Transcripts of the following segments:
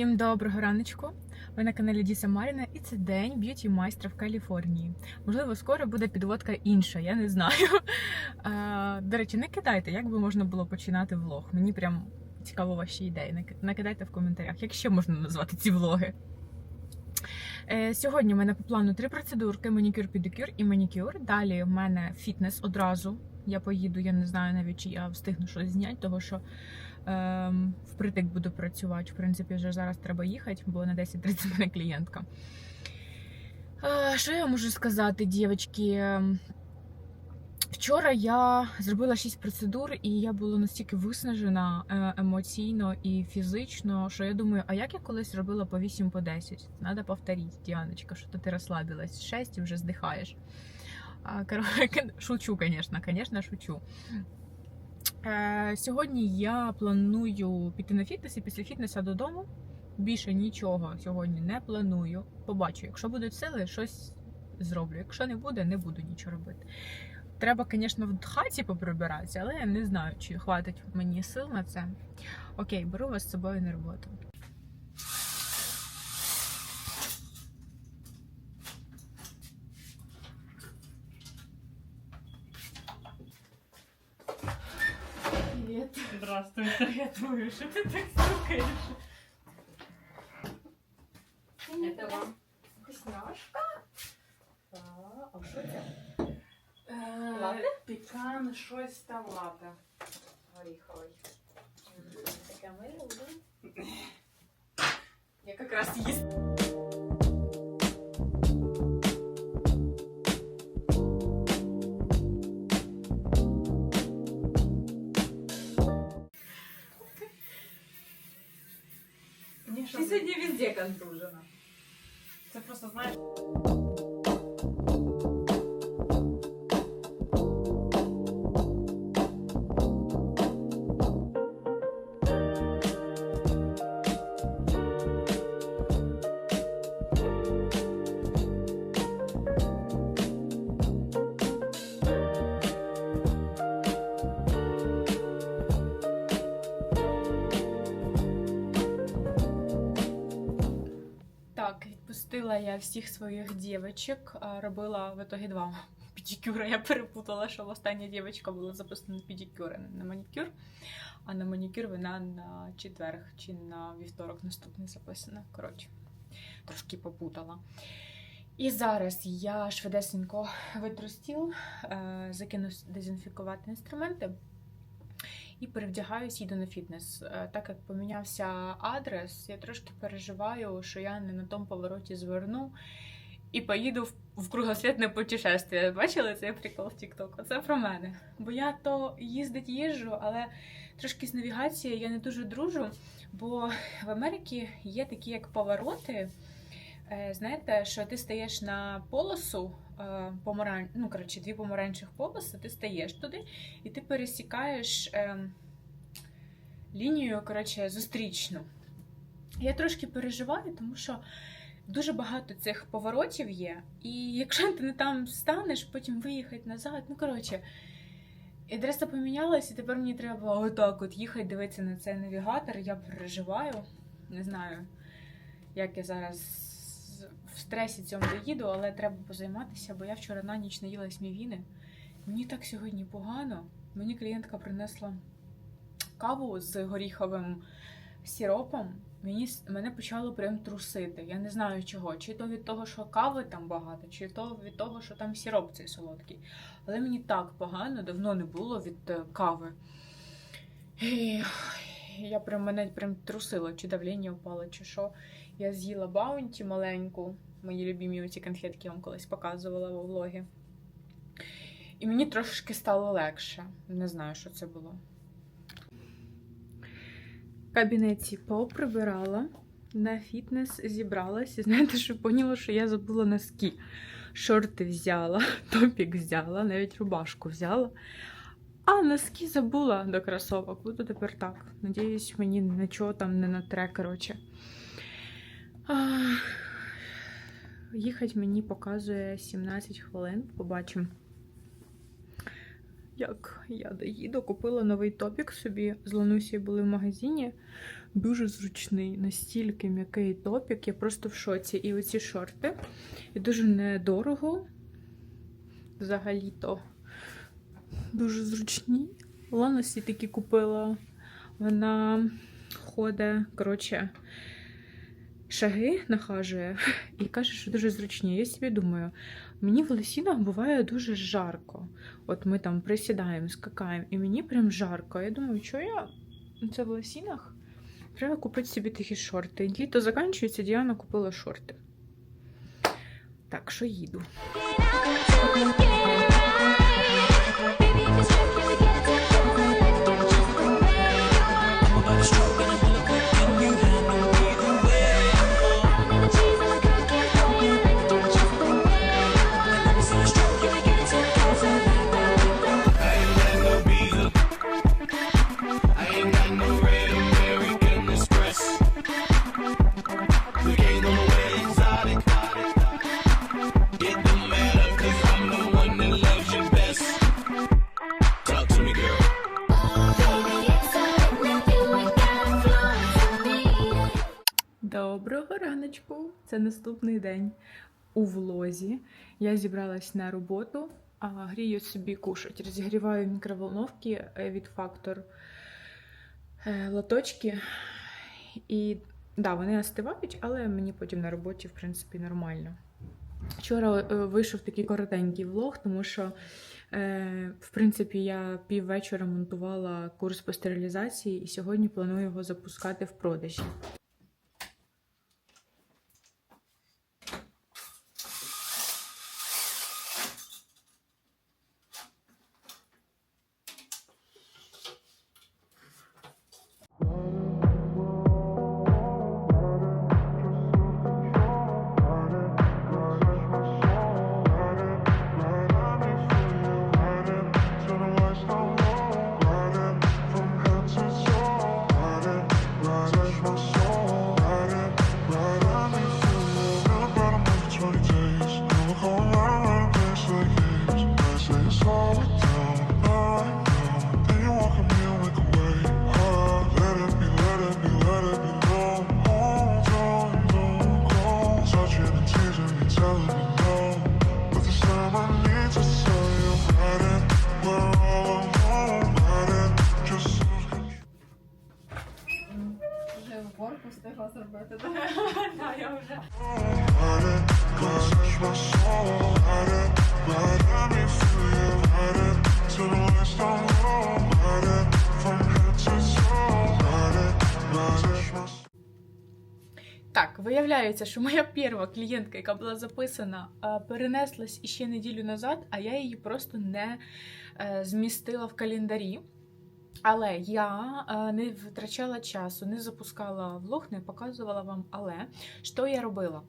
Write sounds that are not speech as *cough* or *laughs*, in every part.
Всім доброго раночку. Ви на каналі Діса Маріна, і це день б'юті майстра в Каліфорнії. Можливо, скоро буде підводка інша, я не знаю. *laughs* А, до речі, не кидайте, як би можна було починати влог. Мені прям цікаво ваші ідеї. Накидайте в коментарях, як ще можна назвати ці влоги. Е, Сьогодні в мене по плану три процедурки: манікюр, педикюр і манікюр. Далі в мене фітнес одразу. Я поїду, я не знаю навіть, чи я встигну щось зняти, тому що впритик буду працювати. В принципі, вже зараз треба їхати, бо на 10.30 мене клієнтка. Що я можу сказати, дівчатки? Ем, Вчора я зробила 6 процедур, і я була настільки виснажена е, емоційно і фізично, що я думаю, а як я колись робила по 8 по 10? Надо повторити, Діаночка, що ти розслабилась. 6 і вже здихаєш. *laughs* Шучу, звісно, звісно, шучу. Е, сьогодні я планую піти на фітнес і після фітнесу додому. Більше нічого сьогодні не планую. Побачу, якщо будуть сили, щось зроблю. Якщо не буде, не буду нічого робити. Треба, звісно, в хаті поприбиратися, але я не знаю, чи хватить мені сил на це. Окей, беру вас з собою на роботу. Привіт. Здравствуйте. *laughs* Я думаю, що ти так стукаєш. Это вам. Вкусняшка. А що це? Лати? Пікан, щось там лата. Горіховий. Сьогодні відпустила я всіх своїх дівчаток, робила в итоге два *laughs* педикюра. Я перепутала, що остання дівчинка була записана на педикюр, на манікюр. А на манікюр вона на четверг чи на вівторок наступний записана. Коротше, трошки попутала. І зараз я швидесенько витру стіл, е, закину дезінфікувати інструменти і перевдягаюсь, їду на фітнес. Е, Так як помінявся адрес, я трошки переживаю, що я не на тому повороті зверну і поїду в, кругосвітне путешествие. Бачили цей прикол в TikTok? Оце про мене. Бо я то їздить їжджу, але трошки з навігацією я не дуже дружу. Бо в Америці є такі як повороти. Е, Знаєте, що ти стаєш на полосу е, помаран... ну, коротше, дві помаранчих полоси, ти стаєш туди, і ти пересікаєш ем, лінію, коротше, зустрічну. Я трошки переживаю, тому що дуже багато цих поворотів є. І якщо ти не там станеш, потім виїхати назад. Ну, коротше, і адреса помінялась, і тепер мені треба отак от їхати, дивитися на цей навігатор. Я переживаю. Не знаю, як я зараз в стресі цьому доїду, але треба позайматися, бо я вчора на ніч наїлась мівіни. Мені так сьогодні погано. Мені клієнтка принесла каву з горіховим сиропом. Мені мене почало прям трусити. Я не знаю чого. Чи то від того, що кави там багато, чи то від того, що там сироп цей солодкий. Але мені так погано, давно не було від е, кави. І я прям мене прям трусило, чи давлення впало, чи що. Я з'їла баунті маленьку. Мої любимі оці конфетки я вам колись показувала у влогі. І мені трошки стало легше. Не знаю, що це було. В кабінеті поприбирала, на фітнес зібралась. І знаєте, що поняла, що я забула носки. Шорти взяла, *laughs* топік взяла, навіть рубашку взяла. А носки забула до кросовок. Буду тепер так. Надіюсь, мені нічого там не натре, коротше. Ах, Їхати мені показує 17 хвилин. Побачимо. як я доїду, купила новий топік собі. З Ланусією були в магазині. Дуже зручний, настільки м'який топік, я просто в шоці. І оці шорти. І дуже недорого. Взагалі-то дуже зручні. Ланусі такі купила. Вона ходить, коротше, шаги нахажує і каже, що дуже зручні. Я собі думаю, мені в лосінах буває дуже жарко. От ми там присідаємо, скакаємо, і мені прям жарко. Я думаю, що я це в лосінах? Треба купити собі такі шорти. Літо закінчується, Діана купила шорти. Так, що їду. Наступний день у влозі. Я зібралась на роботу, а грію собі кушать. Розігріваю мікроволновки е, від фактор е, лоточки. І да, вони остивають, але мені потім на роботі, в принципі, нормально. Вчора е, вийшов такий коротенький влог, тому що, в принципі, я піввечора монтувала курс по стерилізації і сьогодні планую його запускати в продажі. *laughs* Так, виявляється, що моя перша клієнтка, яка була записана, е, перенеслась іще неділю назад, а я її просто не е, змістила в календарі. Але я е, не витрачала часу, не запускала влог, не показувала вам. Але що я робила?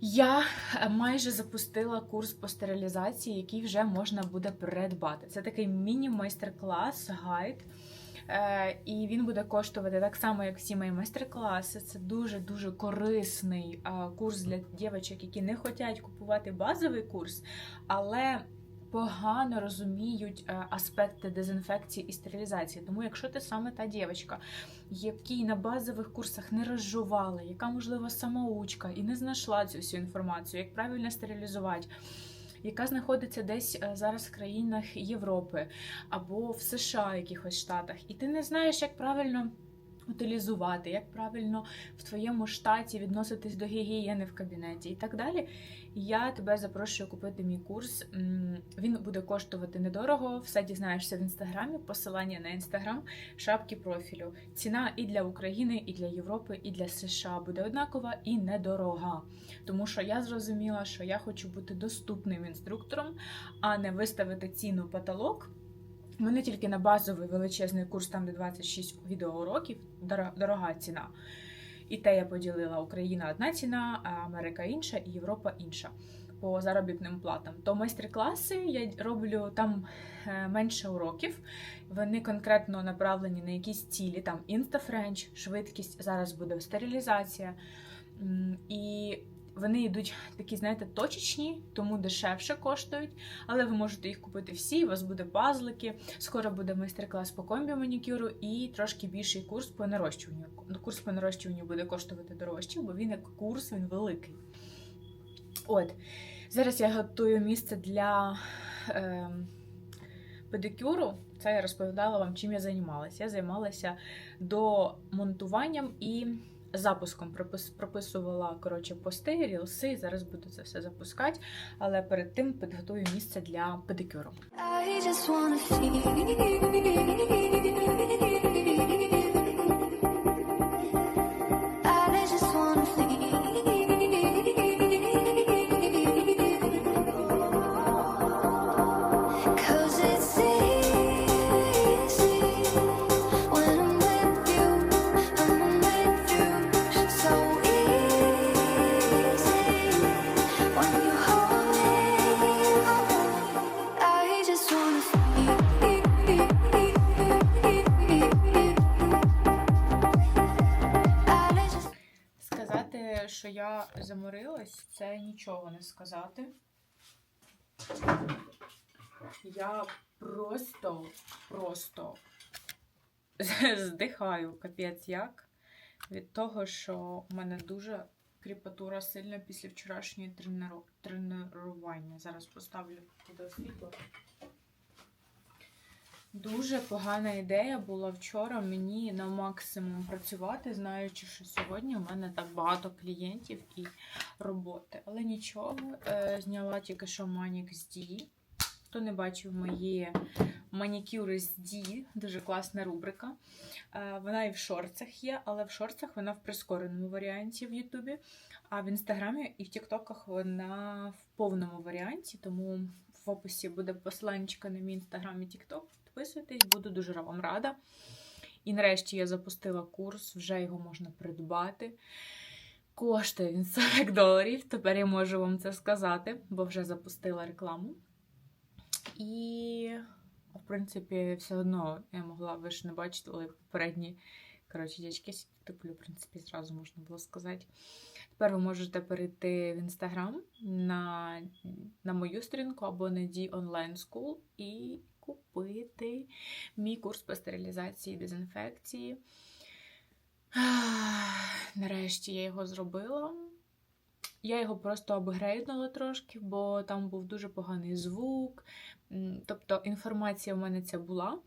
Я е, майже запустила курс по стерилізації, який вже можна буде придбати. Це такий міні-майстер-клас, гайд. Е, і він буде коштувати так само, як всі мої майстер-класи. Це дуже-дуже корисний курс для дівчат, які не хочуть купувати базовий курс, але погано розуміють е, аспекти дезінфекції і стерилізації. Тому, якщо ти саме та дівчинка, якій на базових курсах не розжувала, яка, можливо, самоучка і не знайшла цю всю інформацію, як правильно стерилізувати. Яка знаходиться десь е, зараз в країнах Європи або в США, якихось штатах, і ти не знаєш, як правильно утилізувати, як правильно в твоєму штаті відноситись до гігієни в кабінеті і так далі. Я тебе запрошую купити мій курс. Він буде коштувати недорого. Все дізнаєшся в інстаграмі. Посилання на інстаграм, шапки профілю. Ціна і для України, і для Європи, і для США буде однакова і недорога. Тому що я зрозуміла, що я хочу бути доступним інструктором, а не виставити ціну потолок. Мене тільки на базовий величезний курс, там де 26 відеоуроків, дорога ціна. І те я поділила Україна одна ціна, а Америка інша, і Європа інша по заробітним платам. То майстер-класи я роблю там е, менше уроків. Вони конкретно направлені на якісь цілі, там інстафренч, швидкість, зараз буде стерилізація. І вони йдуть такі, знаєте, точечні, тому дешевше коштують, але ви можете їх купити всі, у вас буде пазлики. Скоро буде майстер-клас по комбі манікюру і трошки більший курс по нарощуванню. Курс по нарощуванню буде коштувати дорожче, бо він як курс, він великий. От, зараз я готую місце для е, педикюру. Це я розповідала вам, чим я займалася. Я займалася до монтуванням і запуском. Пропис, прописувала коротше, пости, рілси. Зараз буду це все запускати, але перед тим підготую місце для педикюру. I just wanna feel. Нічого не сказати. Я просто, просто *laughs* здихаю, капець як, від того, що в мене дуже кріпатура сильна після вчорашньої тренування. Зараз поставлю туди світло. Дуже погана ідея була вчора мені на максимум працювати, знаючи, що сьогодні у мене так багато клієнтів і роботи. Але нічого, е, зняла тільки що Манік з Ді. Хто не бачив мої манікюри з Ді, дуже класна рубрика. Е, Вона і в шорцах є, але в шорцах вона в прискореному варіанті в Ютубі. А в інстаграмі і в Тіктоках вона в повному варіанті, тому в описі буде посиланчика на мій інстаграм і Тікток. Підписуйтесь, буду дуже вам рада. І нарешті я запустила курс, вже його можна придбати. Коштує він *laughs* 40 доларів. Тепер я можу вам це сказати, бо вже запустила рекламу. І, в принципі, все одно я могла, ви ж не бачите, але попередні коротше, дядьки туплю, в принципі, зразу можна було сказати. Тепер ви можете перейти в інстаграм на, на мою сторінку або на D Online School і купити мій курс по стерилізації і дезінфекції. *sighs* Нарешті я його зробила. Я його просто апгрейднула трошки, бо там був дуже поганий звук. Тобто інформація в мене ця була.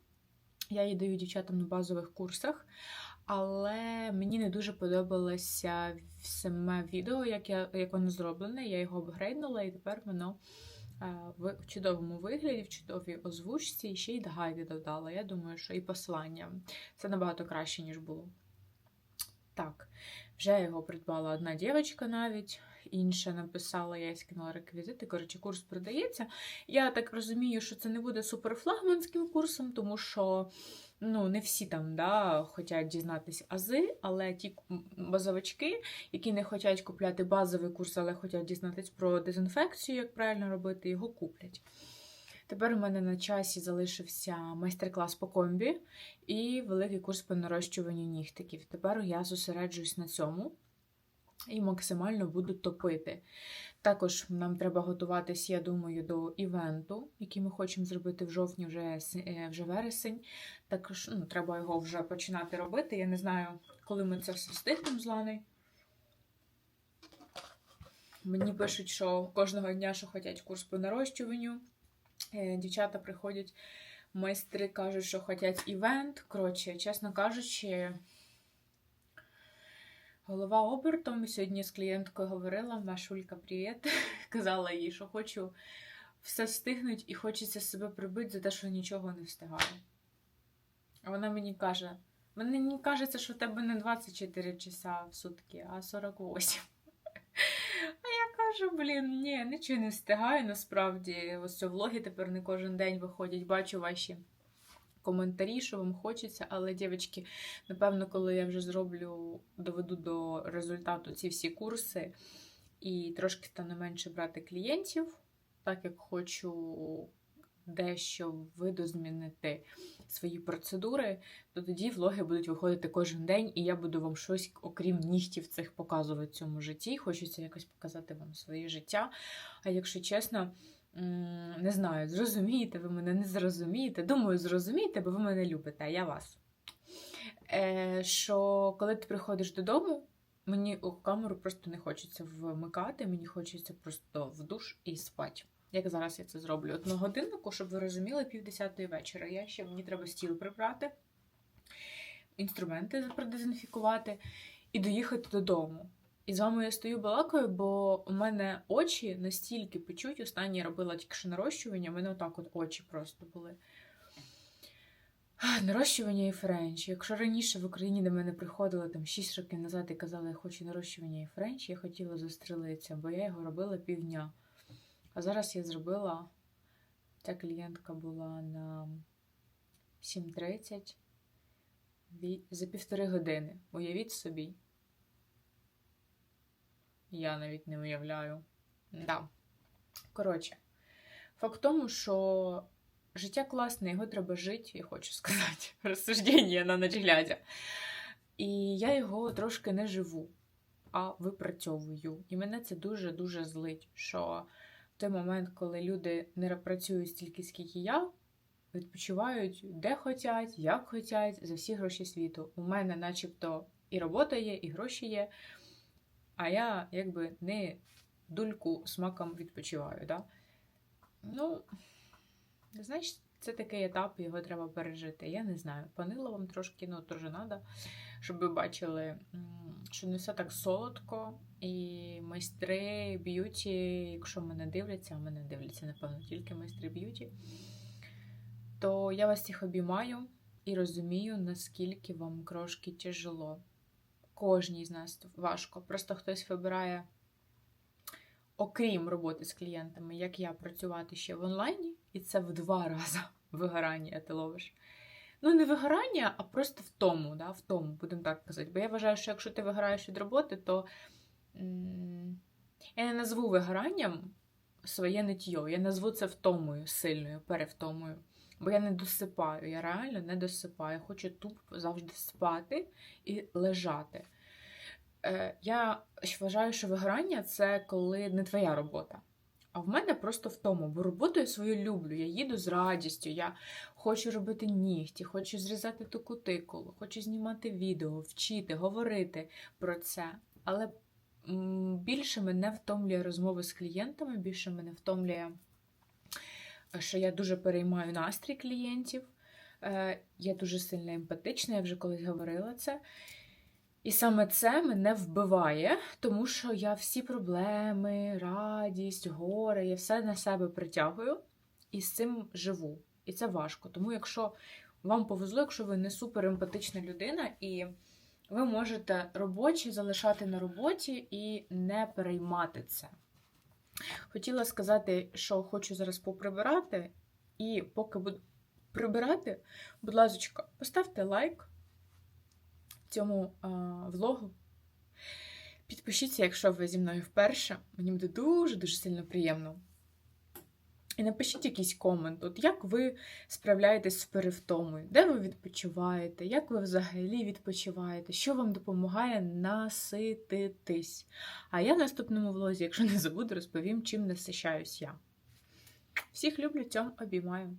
Я її даю дівчатам на базових курсах, але мені не дуже подобалося саме відео, як, я, як воно зроблене. Я його апгрейднула, і тепер воно в чудовому вигляді, в чудовій озвучці, і ще й гайди додала. Я думаю, що і послання. Це набагато краще, ніж було. Так, вже його придбала одна дівчинка навіть, інша написала, я скинула реквізити. Коротше, курс продається. Я так розумію, що це не буде суперфлагманським курсом, тому що ну, не всі там да, хочуть дізнатися ази, але ті базовички, які не хочуть купляти базовий курс, але хочуть дізнатися про дезінфекцію, як правильно робити, його куплять. Тепер у мене на часі залишився майстер-клас по комбі і великий курс по нарощуванню нігтиків. Тепер я зосереджуюсь на цьому і максимально буду топити. Також нам треба готуватись, я думаю, до івенту, який ми хочемо зробити в жовтні, вже, е, вже вересень. Також ну, треба його вже починати робити. Я не знаю, коли ми це все встигнемо з Ланою. Мені пишуть, що кожного дня, що хочуть курс по нарощуванню. Е, Дівчата приходять, майстри кажуть, що хочуть івент. Коротше, чесно кажучи, голова обертом. Сьогодні з клієнткою говорила, Машулька, привіт. *laughs* Казала їй, що хочу все встигнути і хочеться себе прибити за те, що нічого не встигаю. А вона мені каже: мені кажеться, що в тебе не 24 часа в сутки, а 48. *laughs* А я кажу, блін, ні, нічого не встигаю насправді. Ось це влоги тепер не кожен день виходять. Бачу ваші коментарі, що вам хочеться. Але, дівчатки, напевно, коли я вже зроблю, доведу до результату ці всі курси і трошки стане менше брати клієнтів, так як хочу дещо видозмінити свої процедури, то тоді влоги будуть виходити кожен день, і я буду вам щось, окрім нігтів цих показувати в цьому житті. Хочеться якось показати вам своє життя. А якщо чесно, не знаю, зрозумієте, ви мене не зрозумієте. Думаю, зрозумієте, бо ви мене любите, а я вас. Е, що коли ти приходиш додому, мені у камеру просто не хочеться вмикати, мені хочеться просто в душ і спати. Як зараз я це зроблю? Одну годиннику, щоб ви розуміли, півдесятої вечора. Я ще мені треба стіл прибрати, інструменти продезінфікувати і доїхати додому. І з вами я стою балакаю, бо у мене очі настільки печуть. Останнє я робила тільки що нарощування, у мене отак от очі просто були. Нарощування і френч. Якщо раніше в Україні до мене приходили там 6 років назад і казали, я хочу нарощування і френч, я хотіла застрелитися, бо я його робила півдня. А зараз я зробила. Ця клієнтка була на 7.30 за півтори години. Уявіть собі. Я навіть не уявляю. Да. Коротше, факт в тому, що життя класне, його треба жити, я хочу сказати. *laughs* Розсуждення на ніч. І я його трошки не живу, а випрацьовую. І мене це дуже-дуже злить, що в той момент, коли люди не працюють стільки, скільки я, відпочивають де хотять, як хотять, за всі гроші світу. У мене начебто і робота є, і гроші є, а я якби не дульку смаком відпочиваю. Да? Ну, знаєш, це такий етап, його треба пережити. Я не знаю. Панила вам трошки, ну теж треба, щоб ви бачили, що не все так солодко. І майстри б'юті, якщо мене дивляться, а мене дивляться, напевно, тільки майстри б'юті, то я вас всіх обіймаю і розумію, наскільки вам трошки тяжело. Кожній з нас важко. Просто хтось вибирає, окрім роботи з клієнтами, як я працювати ще в онлайні, і це в два *laughs* рази вигорання ти ловиш. Ну, не вигорання, а просто в тому, да, в тому, будемо так казати. Бо я вважаю, що якщо ти вигораєш від роботи, то я не назву вигоранням своє ниття. Я назву це втомою сильною, перевтомою. Бо я не досипаю, я реально не досипаю. Хочу тупо завжди спати і лежати. Е, я вважаю, що вигорання це коли не твоя робота. А в мене просто втома, бо роботу я свою люблю. Я їду з радістю, я хочу робити нігті, хочу зрізати ту кутикулу, хочу знімати відео, вчити, говорити про це. Але більше мене втомлює розмови з клієнтами, більше мене втомлює, що я дуже переймаю настрій клієнтів. Е, Я дуже сильно емпатична, я вже колись говорила це. І саме це мене вбиває, тому що я всі проблеми, радість, горе, я все на себе притягую і з цим живу. І це важко. Тому, якщо вам повезло, якщо ви не супер емпатична людина, і ви можете робочі залишати на роботі і не переймати це. Хотіла сказати, що хочу зараз поприбирати, і поки буду прибирати, будь ласка, поставте лайк цьому а, влогу. Підпишіться, якщо ви зі мною вперше. Мені буде дуже-дуже сильно приємно. І напишіть якийсь комент, от як ви справляєтесь з перевтомою, де ви відпочиваєте, як ви взагалі відпочиваєте, що вам допомагає насититись. А я в наступному влозі, якщо не забуду, розповім, чим насищаюсь я. Всіх люблю, цьом обіймаю.